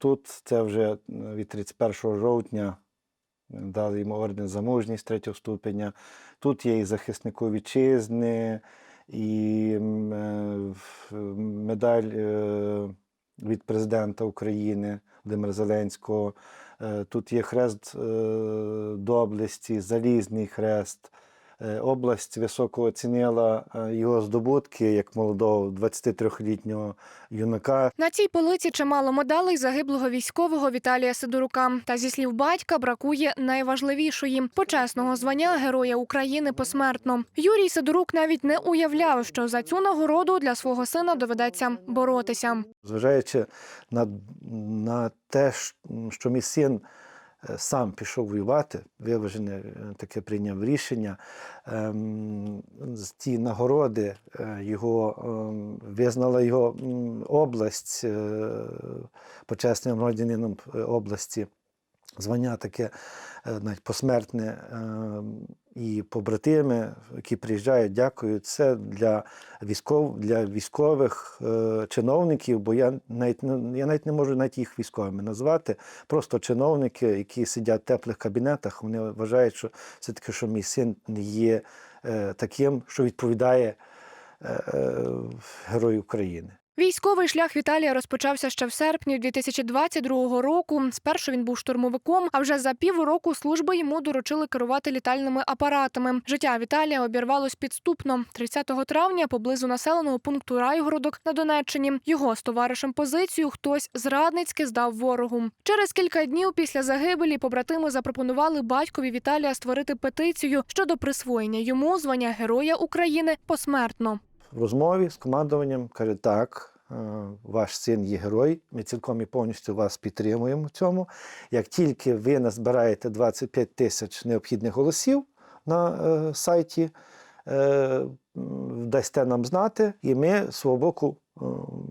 Тут це вже від 31 жовтня дали йому орден за мужність третього ступеня. Тут є і захиснику вітчизни, і е, медаль е, від президента України Володимира Зеленського. Е, Тут є хрест е, доблесті, залізний хрест. Е, Область високо оцінила е, його здобутки як молодого 23-літнього юнака. На цій полиці чимало медалей загиблого військового Віталія Сидорука. Та зі слів батька бракує найважливішої почесного звання Героя України посмертно. Юрій Сидорук навіть не уявляв, що за цю нагороду для свого сина доведеться боротися. Зважаючи на, на те, що мій син сам пішов воювати, виважене е, таке прийняв рішення. ем, Ті нагороди е, його ем, визнала його область е, почесним громадянином е, області. Звання таке е, навіть посмертне ем, і побратими, які приїжджають, дякують. Це для військов, для військових е, чиновників, бо я навіть не я навіть не можу навіть їх військовими назвати. Просто чиновники, які сидять в теплих кабінетах, вони вважають, що все таки, що мій син є е, таким, що відповідає Герою України. Військовий шлях Віталія розпочався ще в серпні 2022 року. Спершу він був штурмовиком, а вже за півроку служби йому доручили керувати літальними апаратами. Життя Віталія обірвалось підступно. 30 травня поблизу населеного пункту Райгородок на Донеччині його з товаришем позицію хтось зрадницьки здав ворогу. Через кілька днів після загибелі побратими запропонували батькові Віталія створити петицію щодо присвоєння йому звання Героя України посмертно. В розмові з командуванням каже: так, е, ваш син є герой, ми цілком і повністю вас підтримуємо в цьому. Як тільки ви назбираєте 25 тисяч необхідних голосів на е, сайті, е, дасте нам знати, і ми свого боку.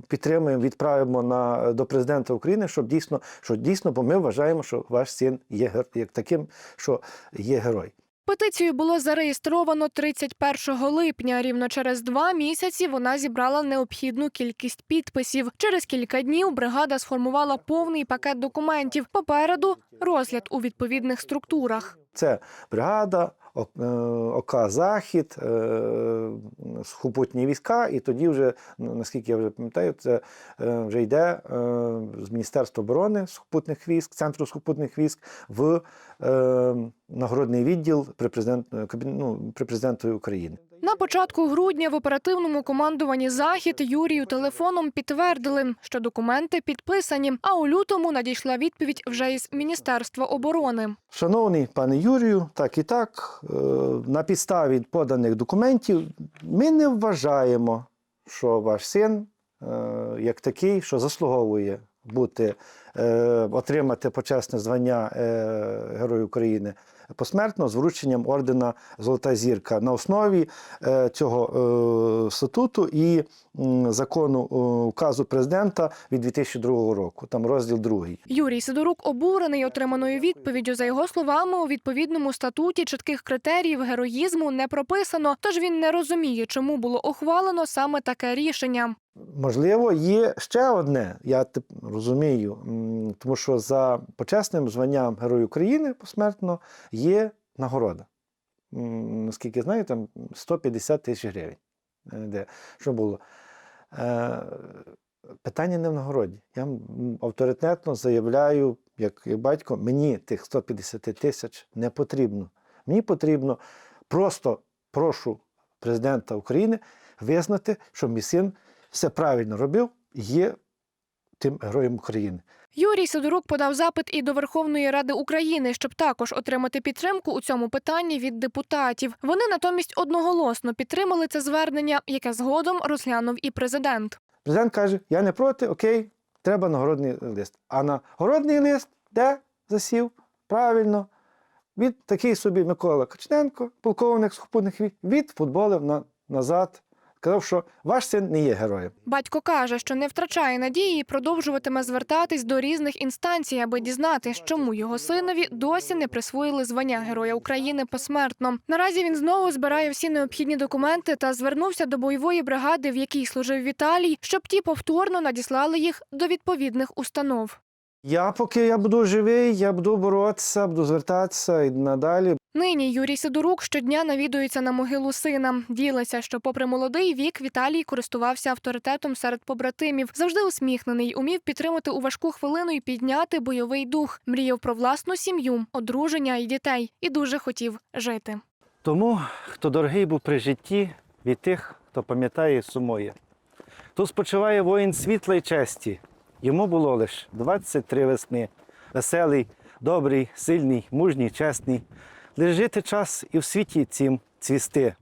Підтримуємо, відправимо на до президента України, щоб дійсно, що дійсно, бо ми вважаємо, що ваш син є як таким, що є герой. Петицію було зареєстровано 31 липня. Рівно через два місяці вона зібрала необхідну кількість підписів. Через кілька днів бригада сформувала повний пакет документів. Попереду розгляд у відповідних структурах. Це бригада, ОК Захід, е, сухопутні війська, і тоді вже, ну, наскільки я вже пам'ятаю, це е, вже йде е, з Міністерства оборони сухопутних військ, Центру сухопутних військ в е, нагородний відділ при, президент, е, ну, при президентові України. На початку грудня в оперативному командуванні захід Юрію телефоном підтвердили, що документи підписані. А у лютому надійшла відповідь вже із Міністерства оборони. Шановний пане Юрію, так і так, е, на підставі поданих документів ми не вважаємо, що ваш син е, як такий, що заслуговує бути, е, отримати почесне звання Герою України посмертно з врученням ордена Золота зірка на основі е, цього е, статуту і закону е, указу президента від 2002 року, там розділ другий. Юрій Сидорук обурений отриманою відповіддю. За його словами, у відповідному статуті чітких критеріїв героїзму не прописано, тож він не розуміє, чому було ухвалено саме таке рішення. Можливо, є ще одне, я розумію, тому що за почесним званням Герой України посмертно є нагорода. Наскільки знаю, там 150 тисяч гривень. Е, Де, що було? Е, питання не в нагороді. Я авторитетно заявляю, як батько, мені тих 150 тисяч не потрібно. Мені потрібно просто прошу президента України визнати, що мій син все правильно робив, є тим героєм України. Юрій Сидорук подав запит і до Верховної Ради України, щоб також отримати підтримку у цьому питанні від депутатів. Вони натомість одноголосно підтримали це звернення, яке згодом розглянув і президент. Президент каже: Я не проти, окей, треба нагородний лист. А нагородний лист де засів? Правильно. Від такий собі Микола Кочненко, полковник сухопутних військ, відфутболив на, назад. Сказав, що ваш син не є героєм. Батько каже, що не втрачає надії і продовжуватиме звертатись до різних інстанцій, аби дізнатись, чому його синові досі не присвоїли звання Героя України посмертно. Наразі він знову збирає всі необхідні документи та звернувся до бойової бригади, в якій служив Віталій, щоб ті повторно надіслали їх до відповідних установ. Я поки я буду живий, я буду боротися, буду звертатися і надалі. Нині Юрій Сидорук щодня навідується на могилу сина. Ділиться, що, попри молодий вік, Віталій користувався авторитетом серед побратимів. Завжди усміхнений, умів підтримати у важку хвилину і підняти бойовий дух. Мріяв про власну сім'ю, одруження і дітей, і дуже хотів жити. Тому, хто дорогий був при житті, від тих, хто пам'ятає і сумує. Тут спочиває воїн світла й честі. Йому було лише 23 весни. Веселий, добрий, сильний, мужній, чесний. Лежити жити час і в світі цім цвісти.